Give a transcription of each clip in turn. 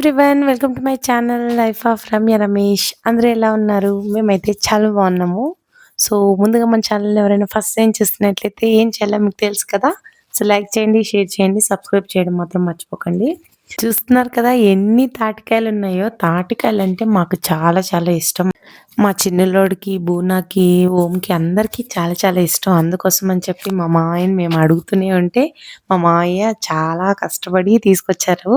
Everyone welcome to my channel life of Ramya Ramesh అందరూ ఎలా ఉన్నారు? మేమైతే చాలా బాగున్నాము. సో ముందుగా మన ఛానల్ ఎవరైనా ఫస్ట్ టైం చూస్తున్నట్లయితే ఏం చేయాలో మీకు తెలుసు కదా? సో లైక్ చేయండి షేర్ చేయండి సబ్స్క్రైబ్ చేయడం మాత్రం మర్చిపోకండి. చూస్తున్నారు కదా ఎన్ని తాటికాయలు ఉన్నాయో? తాటికాయలు అంటే మాకు చాలా చాలా ఇష్టం. మా చిన్నలోడికి బూనాకి ఓంకి అందరికీ చాలా చాలా ఇష్టం. అందుకోసం అని చెప్పి మా మాయని మేము అడుగుతూనే ఉంటే మా మాయ చాలా కష్టపడి తీసుకొచ్చారు.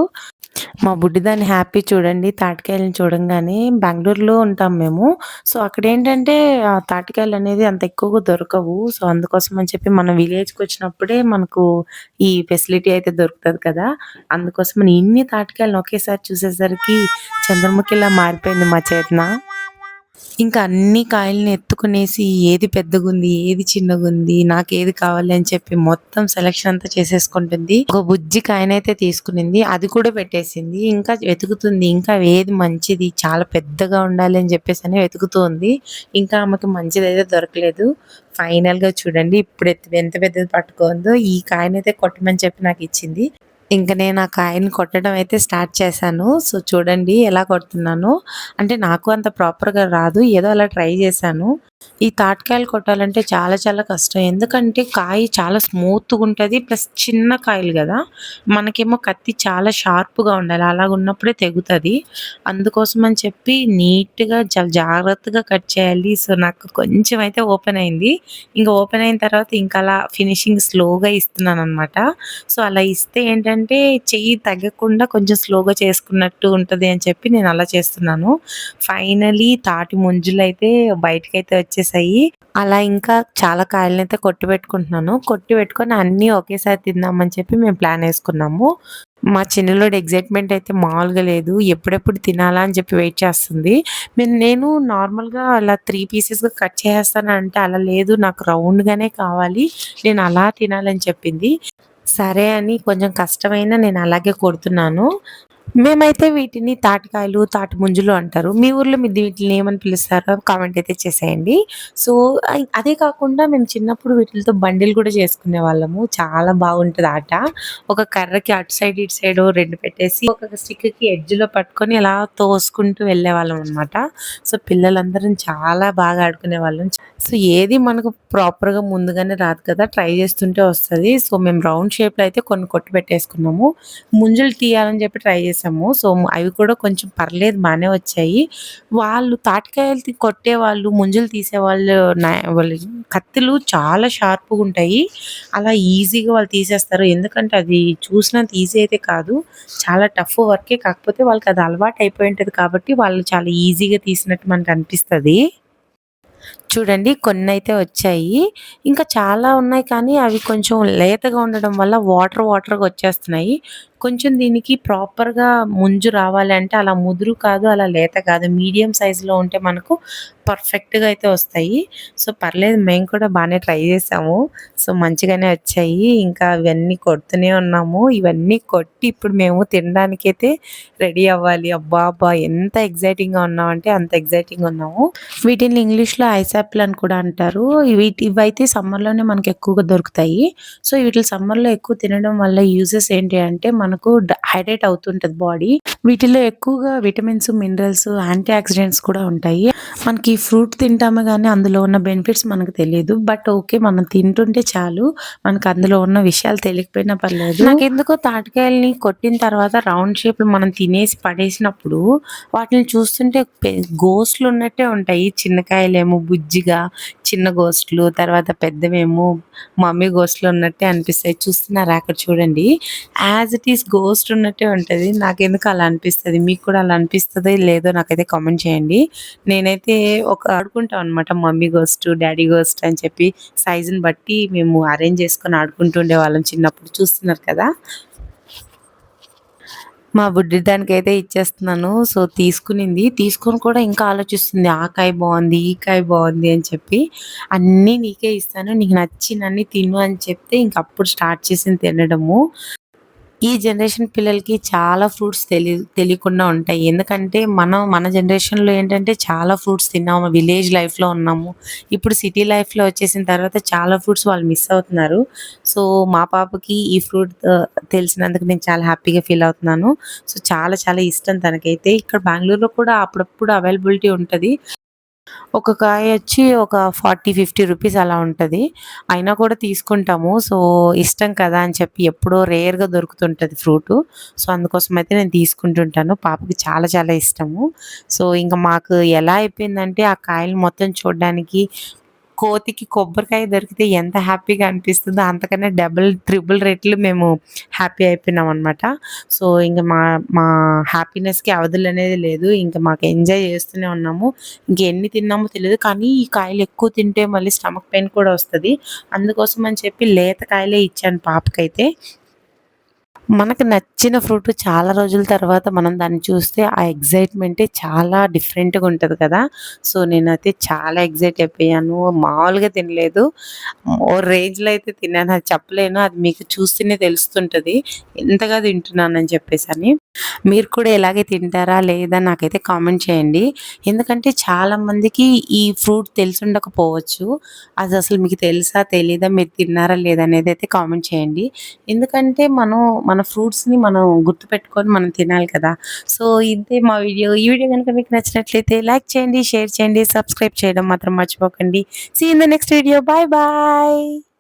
మా బుడ్డిదాన్ని హ్యాపీ చూడండి తాటికాయలను చూడంగానే బెంగళూరులో ఉంటాం మేము. సో అక్కడ ఏంటంటే ఆ తాటికాయలు అనేది అంత ఎక్కువగా దొరకవు. సో అందుకోసం అని చెప్పి మన విలేజ్కి వచ్చినప్పుడే మనకు ఈ ఫెసిలిటీ అయితే దొరుకుతుంది కదా. అందుకోసం ఇన్ని తాటికాయలను ఒకేసారి చూసేసరికి చంద్రముఖిలా మారిపోయింది మా చేతన. ఇంకా అన్ని కాయల్ని ఎత్తుకునేసి ఏది పెద్దగుంది ఏది చిన్నగుంది నాకు ఏది కావాలి అని చెప్పి మొత్తం సెలక్షన్ అంతా చేసేసుకుంటుంది. ఒక బుజ్జి కాయనైతే తీసుకునింది అది కూడా పెట్టేసింది. ఇంకా వెతుకుతుంది ఇంకా ఏది మంచిది చాలా పెద్దగా ఉండాలి అని చెప్పేసి అని వెతుకుతుంది ఇంకా ఆమెకి మంచిది అయితే దొరకలేదు. ఫైనల్గా చూడండి ఇప్పుడు ఎంత పెద్దది పట్టుకుందో ఈ కాయనైతే కొట్టమని చెప్పి నాకు ఇచ్చింది. ఇంకా నేను ఆ కాయని కొట్టడం అయితే స్టార్ట్ చేశాను. సో చూడండి ఎలా కొడుతున్నాను. అంటే నాకు అంత ప్రాపర్గా రాదు. ఏదో అలా ట్రై చేశాను. ఈ తాటికాయలు కొట్టాలంటే చాలా చాలా కష్టం. ఎందుకంటే కాయ చాలా స్మూత్గా ఉంటుంది ప్లస్ చిన్న కాయలు కదా. మనకేమో కత్తి చాలా షార్ప్గా ఉండాలి. అలాగ ఉన్నప్పుడే తెగుతుంది. అందుకోసం అని చెప్పి నీట్గా చాలా జాగ్రత్తగా కట్ చేయాలి. సో నాకు కొంచెం అయితే ఓపెన్ అయింది. ఇంకా ఓపెన్ అయిన తర్వాత ఇంకా అలా ఫినిషింగ్ స్లోగా ఇస్తున్నాను అనమాట సో అలా ఇస్తే ఏంటంటే చెయ్యి తగ్గకుండా కొంచెం స్లోగా చేసుకున్నట్టు ఉంటుంది అని చెప్పి నేను అలా చేస్తున్నాను. ఫైనలీ తాటి ముంజులు అయితే బయటకైతే వచ్చేసాయి. అలా ఇంకా చాలా కాయలను అయితే కొట్టి పెట్టుకుంటున్నాను. కొట్టి పెట్టుకొని అన్నీ ఒకేసారి తిందామని చెప్పి మేము ప్లాన్ వేసుకున్నాము. మా చిన్నలోడి ఎగ్జైట్మెంట్ అయితే మామూలుగా లేదు. ఎప్పుడెప్పుడు తినాలా అని చెప్పి వెయిట్ చేస్తుంది. నేను నేను నార్మల్గా అలా త్రీ పీసెస్గా కట్ చేస్తాను అంటే అలా లేదు. నాకు రౌండ్గానే కావాలి. నేను అలా తినాలని చెప్పింది. సరే అని కొంచెం కష్టమైన నేను అలాగే కొడుతున్నాను. మేమైతే వీటిని తాటికాయలు తాటి ముంజులు అంటారు. మీ ఊర్లో మీ వీటిని ఏమని పిలుస్తారో కామెంట్ అయితే చేసేయండి. సో అదే కాకుండా మేము చిన్నప్పుడు వీటితో బండిలు కూడా చేసుకునే వాళ్ళము. చాలా బాగుంటుంది ఆట. ఒక కర్రకి అటు సైడ్ ఇటు సైడ్ రెండు పెట్టేసి ఒక స్టిక్కి ఎడ్జ్లో పట్టుకొని ఇలా తోసుకుంటూ వెళ్ళే వాళ్ళం అనమాట సో పిల్లలందరం చాలా బాగా ఆడుకునే వాళ్ళం. సో ఏది మనకు ప్రాపర్గా ముందుగానే రాదు కదా ట్రై చేస్తుంటే వస్తుంది. సో మేము రౌండ్ షేప్లో అయితే కొన్ని కొట్టు పెట్టేసుకున్నాము. ముంజులు తీయాలని చెప్పి ట్రై చేస్తాం చేసాము. సో అవి కూడా కొంచెం పర్లేదు బాగానే వచ్చాయి. వాళ్ళు తాటికాయలు కొట్టే వాళ్ళు ముంజులు తీసేవాళ్ళు వాళ్ళు కత్తులు చాలా షార్ప్గా ఉంటాయి. అలా ఈజీగా వాళ్ళు తీసేస్తారు. ఎందుకంటే అది చూసినంత ఈజీ అయితే కాదు. చాలా టఫ్ వర్కే కాకపోతే వాళ్ళకి అది అలవాటు అయిపోయి ఉంటుంది కాబట్టి వాళ్ళు చాలా ఈజీగా తీసినట్టు మనకు అనిపిస్తుంది. చూడండి కొన్ని అయితే వచ్చాయి. ఇంకా చాలా ఉన్నాయి కానీ అవి కొంచెం లేతగా ఉండడం వల్ల వాటర్ వాటర్గా వచ్చేస్తున్నాయి. కొంచెం దీనికి ప్రాపర్గా ముంజు రావాలంటే అలా ముదురు కాదు అలా లేత కాదు. మీడియం సైజులో ఉంటే మనకు పర్ఫెక్ట్గా అయితే వస్తాయి. సో పర్లేదు మేము కూడా బాగానే ట్రై చేసాము. సో మంచిగానే వచ్చాయి. ఇంకా ఇవన్నీ కొడుతూనే ఉన్నాము. ఇవన్నీ కొట్టి ఇప్పుడు మేము తినడానికైతే రెడీ అవ్వాలి. అబ్బా అబ్బా ఎంత ఎగ్జైటింగ్గా ఉన్నామంటే అంత ఎగ్జైటింగ్గా ఉన్నాము. వీటిని ఇంగ్లీష్లో యాపిల్ అని కూడా అంటారు. వీటి ఇవైతే సమ్మర్లోనే మనకి ఎక్కువగా దొరుకుతాయి. సో వీటి సమ్మర్లో ఎక్కువ తినడం వల్ల యూజెస్ ఏంటి అంటే మనకు హైడ్రేట్ అవుతుంటది బాడీ. వీటిలో ఎక్కువగా విటమిన్స్ మినరల్స్ యాంటీ ఆక్సిడెంట్స్ కూడా ఉంటాయి. మనకి ఫ్రూట్ తింటాము కానీ అందులో ఉన్న బెనిఫిట్స్ మనకు తెలియదు. బట్ ఓకే మనం తింటుంటే చాలు. మనకు అందులో ఉన్న విషయాలు తెలియకపోయినా పర్లేదు. నాకు ఎందుకో తాటికాయల్ని కొట్టిన తర్వాత రౌండ్ షేప్ మనం తినేసి పడేసినప్పుడు వాటిని చూస్తుంటే గోస్ట్లు ఉన్నట్టే ఉంటాయి. చిన్నకాయలేమో బుజ్జిగా చిన్న గోస్ట్లు తర్వాత పెద్దవేమో మమ్మీ గోస్ట్లు ఉన్నట్టే అనిపిస్తాయి. చూస్తున్నారా? అక్కడ చూడండి. యాజ్ ఇట్ ఈస్ గోస్ట్ ఉన్నట్టే ఉంటుంది. నాకెందుకు అలా అనిపిస్తుంది. మీకు కూడా అలా అనిపిస్తుంది లేదో నాకైతే కామెంట్ చేయండి. నేనైతే ఒక ఆడుకుంటాం అనమాట మమ్మీ గోస్ట్ డాడీ గోస్ట్ అని చెప్పి సైజుని బట్టి మేము అరేంజ్ చేసుకొని ఆడుకుంటుండే వాళ్ళం చిన్నప్పుడు. చూస్తున్నారు కదా? మా బుడ్డి దానికైతే ఇచ్చేస్తున్నాను. సో తీసుకునింది. తీసుకొని కూడా ఇంకా ఆలోచిస్తుంది ఆ కాయ బాగుంది ఈ కాయ బాగుంది అని చెప్పి. అన్నీ నీకే ఇస్తాను. నీకు నచ్చినన్ని తిను అని చెప్తే ఇంక అప్పుడు స్టార్ట్ చేసింది తినడము. ఈ జనరేషన్ పిల్లలకి చాలా ఫ్రూట్స్ తెలి తెలియకుండా ఉంటాయి. ఎందుకంటే మనం మన జనరేషన్లో ఏంటంటే చాలా ఫ్రూట్స్ తిన్నాము విలేజ్ లైఫ్లో ఉన్నాము. ఇప్పుడు సిటీ లైఫ్లో వచ్చేసిన తర్వాత చాలా ఫ్రూట్స్ వాళ్ళు మిస్ అవుతున్నారు. సో మా పాపకి ఈ ఫ్రూట్ తెలిసినందుకు నేను చాలా హ్యాపీగా ఫీల్ అవుతున్నాను. సో చాలా చాలా ఇష్టం తనకైతే. ఇక్కడ బెంగళూరులో కూడా అప్పుడప్పుడు అవైలబిలిటీ ఉంటుంది. ఒక కాయ వచ్చి ఒక ఫార్టీ ఫిఫ్టీ రూపీస్ అలా ఉంటుంది. అయినా కూడా తీసుకుంటాము. సో ఇష్టం కదా అని చెప్పి ఎప్పుడో రేర్గా దొరుకుతుంటుంది ఫ్రూట్. సో అందుకోసం అయితే నేను తీసుకుంటుంటాను. పాపకి చాలా చాలా ఇష్టము. సో ఇంకా మాకు ఎలా అయిపోయిందంటే ఆ కాయలు మొత్తం చూడడానికి కోతికి కొబ్బరికాయ దొరికితే ఎంత హ్యాపీగా అనిపిస్తుందో అంతకన్నా డబుల్ త్రిబుల్ రెట్లు మేము హ్యాపీ అయిపోయినాం అనమాట సో ఇంకా మా మా హ్యాపీనెస్కి అవధులు అనేది లేదు. ఇంకా మాకు ఎంజాయ్ చేస్తూనే ఉన్నాము. ఇంకా ఎన్ని తిన్నామో తెలియదు. కానీ ఈ కాయలు ఎక్కువ తింటే మళ్ళీ స్టమక్ పెయిన్ కూడా వస్తుంది. అందుకోసం అని చెప్పి లేత కాయలే ఇచ్చాను పాపకైతే. మనకు నచ్చిన ఫ్రూట్ చాలా రోజుల తర్వాత మనం దాన్ని చూస్తే ఆ ఎగ్జైట్మెంటే చాలా డిఫరెంట్గా ఉంటుంది కదా. సో నేనైతే చాలా ఎగ్జైట్ అయిపోయాను. మామూలుగా తినలేదు. ఓ రేంజ్లో అయితే తిన్నాను. అది చెప్పలేను. అది మీకు చూస్తేనే తెలుస్తుంటుంది. ఎంతగా తింటున్నానని చెప్పేసి అని. మీరు కూడా ఇలాగే తింటారా లేదా నాకైతే కామెంట్ చేయండి. ఎందుకంటే చాలామందికి ఈ ఫ్రూట్ తెలిసి ఉండకపోవచ్చు అది అసలు మీకు తెలుసా? తెలీదా? మీరు తిన్నారా లేదా? అనేది అయితే కామెంట్ చేయండి. ఎందుకంటే మనం మన ఫ్రూట్స్ని మనం గుర్తుపెట్టుకొని మనం తినాలి కదా. సో ఇదే మా వీడియో. ఈ వీడియో కనుక మీకు నచ్చినట్లయితే లైక్ చేయండి షేర్ చేయండి సబ్స్క్రైబ్ చేయడం మాత్రం మర్చిపోకండి. See in the next video bye bye